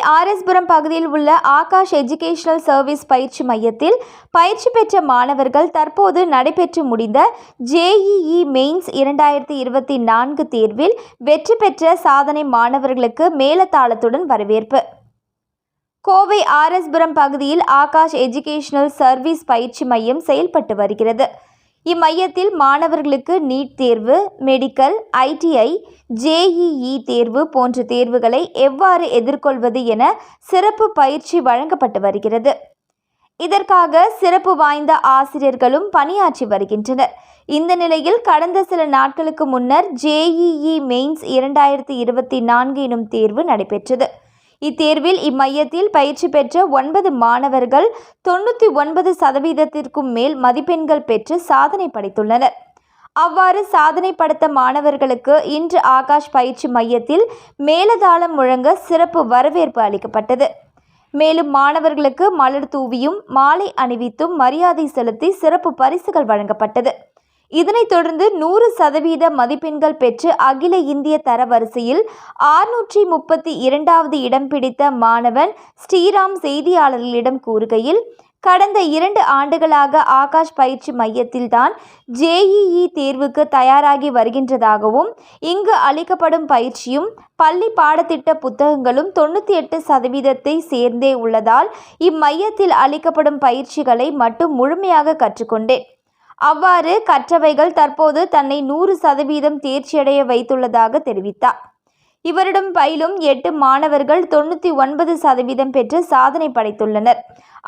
ஆர்எஸ்புரம் பகுதியில் உள்ள Akash educational service பயிற்சி மையத்தில் பயிற்சி பெற்ற மாணவர்கள் தற்போது நடைபெற்று முடிந்த ஜேஇஇ மெயின்ஸ் இரண்டாயிரத்தி இருபத்தி நான்கு தேர்வில் வெற்றி பெற்ற சாதனை மாணவர்களுக்கு மேலதாளத்துடன் வரவேற்பு. கோவை ஆர்எஸ்புரம் பகுதியில் ஆகாஷ் எஜுகேஷனல் சர்வீஸ் பயிற்சி மையம் செயல்பட்டு வருகிறது. இம்மையத்தில் மாணவர்களுக்கு நீட் தேர்வு மெடிக்கல் ஐடிஐ ஜேஇஇ தேர்வு போன்ற தேர்வுகளை எவ்வாறு எதிர்கொள்வது என சிறப்பு பயிற்சி வழங்கப்பட்டு வருகிறது. இதற்காக சிறப்பு வாய்ந்த ஆசிரியர்களும் பணியாற்றி வருகின்றனர். இந்த நிலையில் கடந்த சில நாட்களுக்கு முன்னர் ஜேஇஇ மெயின்ஸ் இரண்டாயிரத்தி இருபத்தி நான்கு எனும் தேர்வு நடைபெற்றது. இத்தேர்வில் இம்மையத்தில் பயிற்சி பெற்ற ஒன்பது மாணவர்கள் தொண்ணூற்றி ஒன்பது சதவீதத்திற்கும் மேல் மதிப்பெண்கள் பெற்று சாதனை படைத்துள்ளனர். அவ்வாறு சாதனை படுத்த மாணவர்களுக்கு இன்று ஆகாஷ் பயிற்சி மையத்தில் மேலதாளம் முழங்க சிறப்பு வரவேற்பு அளிக்கப்பட்டது. மேலும் மாணவர்களுக்கு மலர் தூவியும் மாலை அணிவித்தும் மரியாதை செலுத்தி சிறப்பு பரிசுகள் வழங்கப்பட்டது. இதனைத் தொடர்ந்து நூறு சதவீத மதிப்பெண்கள் பெற்று அகில இந்திய தரவரிசையில் ஆறுநூற்றி முப்பத்தி இரண்டாவது இடம் பிடித்த மாணவன் ஸ்ரீராம் செய்தியாளர்களிடம் கூறுகையில் கடந்த இரண்டு ஆண்டுகளாக ஆகாஷ் பயிற்சி மையத்தில்தான் ஜேஇஇ தேர்வுக்கு தயாராகி வருகின்றதாகவும் இங்கு அளிக்கப்படும் பயிற்சியும் பள்ளி பாடத்திட்ட புத்தகங்களும் தொண்ணூற்றி எட்டு சதவீதத்தை சேர்ந்தே உள்ளதால் இம்மையத்தில் அளிக்கப்படும் பயிற்சிகளை மட்டும் முழுமையாக கற்றுக்கொண்டேன். அவ்வாறு கற்றவைகள் தற்போது தன்னை நூறு சதவீதம் தேர்ச்சியடைய வைத்துள்ளதாக தெரிவித்தார். இவரிடம் பயிலும் எட்டு மாணவர்கள் தொண்ணூற்றி ஒன்பது சதவீதம் பெற்று சாதனை படைத்துள்ளனர்.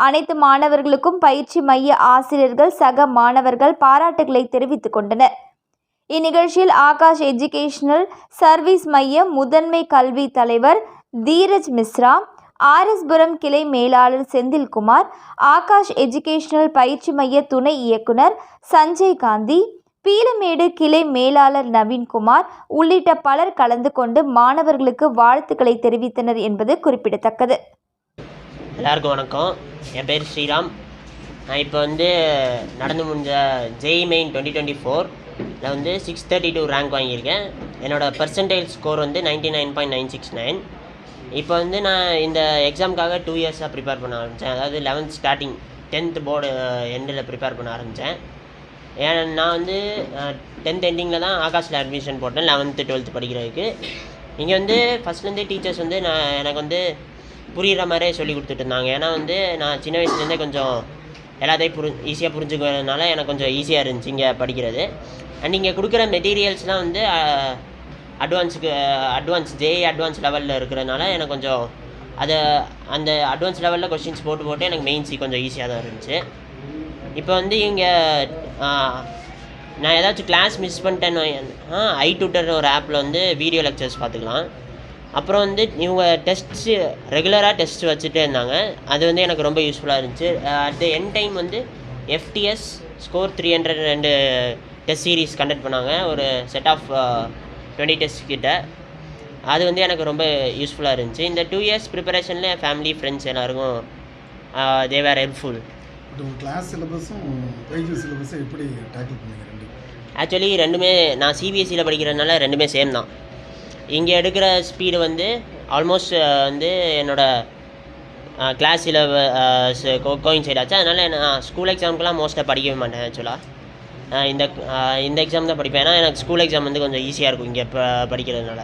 அனைத்து மாணவர்களுக்கும் பயிற்சி மைய ஆசிரியர்கள் சக மாணவர்கள் பாராட்டுகளை தெரிவித்துக் கொண்டனர். இந்நிகழ்ச்சியில் ஆகாஷ் எஜுகேஷனல் சர்வீஸ் மைய முதன்மை கல்வி தலைவர் தீரஜ் மிஸ்ரா ஆர்எஸ்புரம் கிளை மேலாளர் செந்தில்குமார் ஆகாஷ் எஜுகேஷனல் பயிற்சி மைய துணை இயக்குனர் சஞ்சய் காந்தி பீலமேடு கிளை மேலாளர் நவீன்குமார் உள்ளிட்ட பலர் கலந்து கொண்டு மாணவர்களுக்கு வாழ்த்துக்களை தெரிவித்தனர் என்பது குறிப்பிடத்தக்கது. எல்லாருக்கும் வணக்கம். என் பேர் ஸ்ரீராம். நான் இப்போ வந்து நடந்து முடிஞ்ச ஜெய் மெயின் டுவெண்ட்டி டுவெண்ட்டி ஃபோரில் வந்து சிக்ஸ் தேர்ட்டி டூ ரேங்க் வாங்கியிருக்கேன். என்னோடய பர்சன்டேஜ் ஸ்கோர் வந்து ninety nine point nine six nine இப்போ வந்து நான் இந்த எக்ஸாமுக்காக டூ இயர்ஸாக ப்ரிப்பேர் பண்ண ஆரம்பித்தேன் அதாவது லெவன்த் ஸ்டார்டிங் டென்த் போர்டு எண்டில் ப்ரிப்பேர் பண்ண ஆரம்பித்தேன் ஏன் நான் வந்து டென்த் எண்டிங்கில் தான் ஆகாஷில் அட்மிஷன் போட்டேன். லெவன்த்து டுவெல்த்து படிக்கிறதுக்கு. இங்கே வந்து ஃபஸ்ட்லேருந்தே டீச்சர்ஸ் வந்து நான் எனக்கு வந்து புரிகிற மாதிரியே சொல்லி கொடுத்துட்டு இருந்தாங்க. ஏன்னா வந்து நான் சின்ன வயசுலேருந்தே கொஞ்சம் எல்லாத்தையும் புரி ஈஸியாக புரிஞ்சுக்கிறதுனால எனக்கு கொஞ்சம் ஈஸியாக இருந்துச்சு இங்கே படிக்கிறது. அண்ட் இங்கே கொடுக்குற மெட்டீரியல்ஸ்லாம் வந்து அட்வான்ஸுக்கு அட்வான்ஸ் ஜே அட்வான்ஸ் லெவலில் இருக்கிறதுனால எனக்கு கொஞ்சம் அதை அந்த அட்வான்ஸ் லெவலில் கொஷின்ஸ் போட்டு போட்டு எனக்கு மெயின்ஸி கொஞ்சம் ஈஸியாக தான் இருந்துச்சு. இப்போ வந்து இங்கே நான் ஏதாச்சும் கிளாஸ் மிஸ் பண்ணிட்டேன்னு ஐ டூட்டர்னு ஒரு ஆப்பில் வந்து வீடியோ லெக்சர்ஸ் பார்த்துக்கலாம். அப்புறம் வந்து இவங்க டெஸ்ட்ஸு ரெகுலராக டெஸ்ட் வச்சுட்டே இருந்தாங்க. அது வந்து எனக்கு ரொம்ப யூஸ்ஃபுல்லாக இருந்துச்சு. அட் த என் டைம் வந்து எஃப்டிஎஸ் ஸ்கோர் த்ரீ ஹண்ட்ரட் ரெண்டு டெஸ்ட் சீரீஸ் கண்டக்ட் பண்ணாங்க. ஒரு செட் ஆஃப் டுவெண்ட்டி டெஸ்ட் கிட்ட. அது வந்து எனக்கு ரொம்ப யூஸ்ஃபுல்லாக இருந்துச்சு. இந்த டூ இயர்ஸ் ப்ரிப்பரேஷனில் ஃபேமிலி ஃப்ரெண்ட்ஸ் எல்லாருக்கும் தே வேர் ஹெல்ப்ஃபுல் கிளாஸ் சிலபஸும் சிலபஸும் எப்படி டேக்கிள் பண்ணீங்க ரெண்டு? ஆக்சுவலி ரெண்டுமே நான் சிபிஎஸ்சியில் படிக்கிறதுனால ரெண்டுமே சேம் தான். இங்கே எடுக்கிற ஸ்பீடு வந்து ஆல்மோஸ்ட் வந்து என்னோடய கிளாஸில் கோயின்சைட் ஆச்சு. அதனால் நான் ஸ்கூல் எக்ஸாமுக்கெலாம் மோஸ்ட்டாக படிக்கவே மாட்டேன் ஆக்சுவலாக இந்த இந்த எக்ஸாம் தான் படிப்பேன். ஏன்னா எனக்கு ஸ்கூல் எக்ஸாம் வந்து கொஞ்சம் ஈஸியாக இருக்கும் இங்கே ப படிக்கிறதுனால.